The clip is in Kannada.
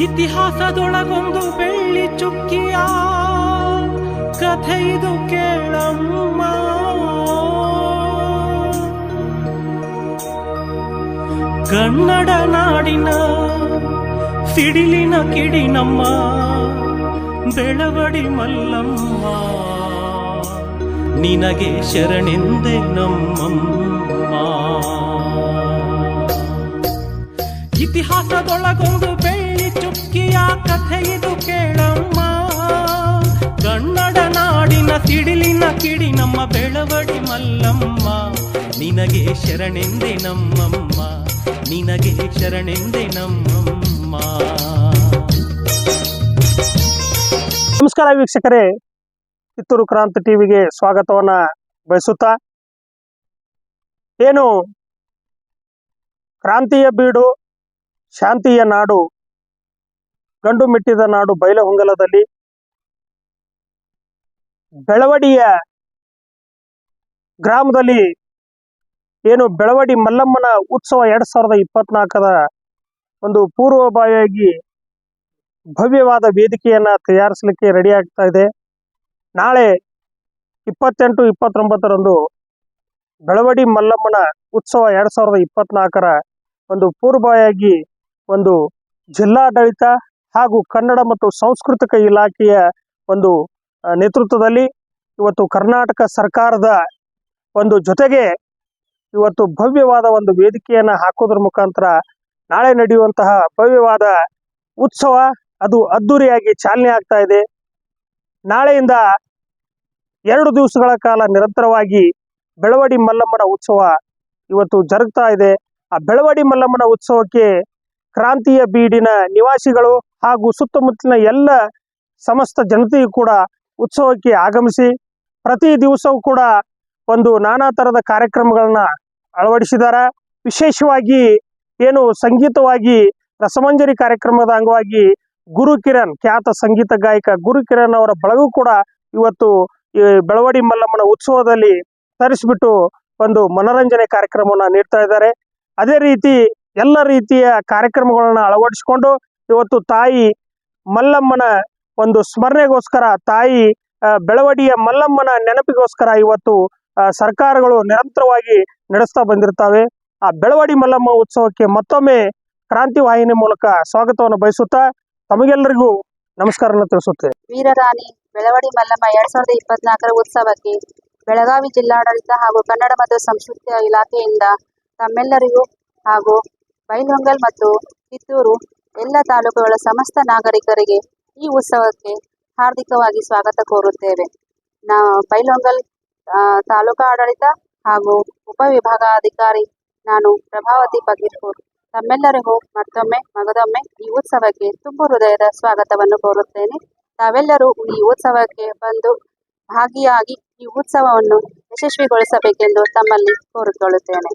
ಇತಿಹಾಸದೊಳಗೊಂದು ಬೆಳ್ಳಿ ಚುಕ್ಕಿಯ ಕಥೆ ಇದು ಕೇಳಮ್ಮ. ಕನ್ನಡ ನಾಡಿನ ಸಿಡಿಲಿನ ಕಿಡಿ ನಮ್ಮ ಬೆಳವಡಿ ಮಲ್ಲಮ್ಮ. ನಿನಗೆ ಶರಣೆಂದೆ ನಮ್ಮಮ್ಮ. ಇತಿಹಾಸದೊಳಗೊಂದು ಕಥೆ ಇದು ಕೇಳಮ್ಮ? ಕನ್ನಡ ನಾಡಿನ ಸಿಡಿಲಿನ ಕಿಡಿ ನಮ್ಮ ಬೆಳವಡಿ ಮಲ್ಲಮ್ಮ. ನಿನಗೆ ಶರಣೆಂದೆ ನಮ್ಮಮ್ಮ. ನಿನಗೆ ಶರಣೆಂದೆ ನಮ್ಮಮ್ಮ. ನಮಸ್ಕಾರ ವೀಕ್ಷಕರೇ. ಕಿತ್ತೂರು ಕ್ರಾಂತಿ ಟಿವಿಗೆ ಸ್ವಾಗತವನ್ನ ಬಯಸುತ್ತಾ, ಏನು? ಕ್ರಾಂತಿಯ ಬೀಡು, ಶಾಂತಿಯ ನಾಡು ಗಂಡು ಮೆಟ್ಟಿದ ನಾಡು ಬೈಲಹೊಂಗಲದಲ್ಲಿ ಬೆಳವಡಿಯ ಗ್ರಾಮದಲ್ಲಿ ಏನು ಬೆಳವಡಿ ಮಲ್ಲಮ್ಮನ ಉತ್ಸವ ಎರಡ್ ಸಾವಿರದ ಇಪ್ಪತ್ನಾಲ್ಕರ ಒಂದು ಪೂರ್ವಭಾವಿಯಾಗಿ ಭವ್ಯವಾದ ವೇದಿಕೆಯನ್ನ ತಯಾರಿಸಲಿಕ್ಕೆ ರೆಡಿ ಆಗ್ತಾ ಇದೆ. ನಾಳೆ ಇಪ್ಪತ್ತೆಂಟು, ಇಪ್ಪತ್ತೊಂಬತ್ತರಂದು ಬೆಳವಡಿ ಮಲ್ಲಮ್ಮನ ಉತ್ಸವ ಎರಡ್ ಸಾವಿರದ ಇಪ್ಪತ್ನಾಲ್ಕರ ಒಂದು ಪೂರ್ವಭಾವಿಯಾಗಿ ಒಂದು ಜಿಲ್ಲಾಡಳಿತ ಹಾಗೂ ಕನ್ನಡ ಮತ್ತು ಸಾಂಸ್ಕೃತಿಕ ಇಲಾಖೆಯ ಒಂದು ನೇತೃತ್ವದಲ್ಲಿ ಇವತ್ತು ಕರ್ನಾಟಕ ಸರ್ಕಾರದ ಒಂದು ಜೊತೆಗೆ ಇವತ್ತು ಭವ್ಯವಾದ ಒಂದು ವೇದಿಕೆಯನ್ನ ಹಾಕೋದ್ರ ಮುಖಾಂತರ ನಾಳೆ ನಡೆಯುವಂತಹ ಭವ್ಯವಾದ ಉತ್ಸವ ಅದು ಅದ್ದೂರಿಯಾಗಿ ಚಾಲನೆ ಆಗ್ತಾ ಇದೆ. ನಾಳೆಯಿಂದ ಎರಡು ದಿವಸಗಳ ಕಾಲ ನಿರಂತರವಾಗಿ ಬೆಳವಡಿ ಮಲ್ಲಮ್ಮನ ಉತ್ಸವ ಇವತ್ತು ಜರುಗ್ತಾ ಇದೆ. ಆ ಬೆಳವಡಿ ಮಲ್ಲಮ್ಮನ ಉತ್ಸವಕ್ಕೆ ಕ್ರಾಂತಿಯ ಬೀಡಿನ ನಿವಾಸಿಗಳು ಹಾಗೂ ಸುತ್ತಮುತ್ತಲಿನ ಎಲ್ಲ ಸಮಸ್ತ ಜನತೆಯು ಕೂಡ ಉತ್ಸವಕ್ಕೆ ಆಗಮಿಸಿ ಪ್ರತಿ ದಿವಸವೂ ಕೂಡ ಒಂದು ನಾನಾ ಥರದ ಕಾರ್ಯಕ್ರಮಗಳನ್ನ ಅಳವಡಿಸಿದ್ದಾರೆ. ವಿಶೇಷವಾಗಿ ಏನು ಸಂಗೀತವಾಗಿ ರಸಮಂಜರಿ ಕಾರ್ಯಕ್ರಮದ ಅಂಗವಾಗಿ ಗುರು ಕಿರಣ್ ಖ್ಯಾತ ಸಂಗೀತ ಗಾಯಕ ಗುರು ಕಿರಣ್ ಅವರ ಬಳಗು ಕೂಡ ಇವತ್ತು ಈ ಬೆಳವಡಿ ಮಲ್ಲಮ್ಮನ ಉತ್ಸವದಲ್ಲಿ ತರಿಸ್ಬಿಟ್ಟು ಒಂದು ಮನೋರಂಜನೆ ಕಾರ್ಯಕ್ರಮವನ್ನು ನೀಡ್ತಾ ಇದ್ದಾರೆ. ಅದೇ ರೀತಿ ಎಲ್ಲ ರೀತಿಯ ಕಾರ್ಯಕ್ರಮಗಳನ್ನ ಅಳವಡಿಸಿಕೊಂಡು ಇವತ್ತು ತಾಯಿ ಮಲ್ಲಮ್ಮನ ಒಂದು ಸ್ಮರಣೆಗೋಸ್ಕರ, ತಾಯಿ ಬೆಳವಡಿಯ ಮಲ್ಲಮ್ಮನ ನೆನಪಿಗೋಸ್ಕರ ಇವತ್ತು ಸರ್ಕಾರಗಳು ನಿರಂತರವಾಗಿ ನಡೆಸ್ತಾ ಬಂದಿರ್ತವೆ. ಆ ಬೆಳವಡಿ ಮಲ್ಲಮ್ಮ ಉತ್ಸವಕ್ಕೆ ಮತ್ತೊಮ್ಮೆ ಕ್ರಾಂತಿ ವಾಹಿನಿ ಮೂಲಕ ಸ್ವಾಗತವನ್ನು ಬಯಸುತ್ತಾ ತಮಗೆಲ್ಲರಿಗೂ ನಮಸ್ಕಾರವನ್ನು ತಿಳಿಸುತ್ತೇನೆ. ವೀರರಾಣಿ ಬೆಳವಡಿ ಮಲ್ಲಮ್ಮ ಎರಡ್ ಸಾವಿರದ ಇಪ್ಪತ್ನಾಲ್ಕರ ಉತ್ಸವಕ್ಕೆ ಬೆಳಗಾವಿ ಜಿಲ್ಲಾಡಳಿತ ಹಾಗೂ ಕನ್ನಡ ಮತ್ತು ಸಂಸ್ಕೃತಿಯ ಇಲಾಖೆಯಿಂದ ತಮ್ಮೆಲ್ಲರಿಗೂ ಹಾಗೂ ಬೈಲಹೊಂಗಲ್ ಮತ್ತು ಕಿತ್ತೂರು ಎಲ್ಲ ತಾಲೂಕುಗಳ ಸಮಸ್ತ ನಾಗರಿಕರಿಗೆ ಈ ಉತ್ಸವಕ್ಕೆ ಹಾರ್ದಿಕವಾಗಿ ಸ್ವಾಗತ ಕೋರುತ್ತೇವೆ. ನಾ ಬೈಲೊಂಗಲ್ ಆ, ತಾಲೂಕಾ ಆಡಳಿತ ಹಾಗೂ ಉಪವಿಭಾಗಾಧಿಕಾರಿ ನಾನು ಪ್ರಭಾವತಿ ಪಗೀರ್ಪುರ್. ತಮ್ಮೆಲ್ಲರಿಗೂ ಮತ್ತೊಮ್ಮೆ ಮಗದೊಮ್ಮೆ ಈ ಉತ್ಸವಕ್ಕೆ ತುಂಬು ಹೃದಯದ ಸ್ವಾಗತವನ್ನು ಕೋರುತ್ತೇನೆ. ತಾವೆಲ್ಲರೂ ಈ ಉತ್ಸವಕ್ಕೆ ಬಂದು ಭಾಗಿಯಾಗಿ ಈ ಉತ್ಸವವನ್ನು ಯಶಸ್ವಿಗೊಳಿಸಬೇಕೆಂದು ತಮ್ಮಲ್ಲಿ ಕೋರಿಕೊಳ್ಳುತ್ತೇನೆ.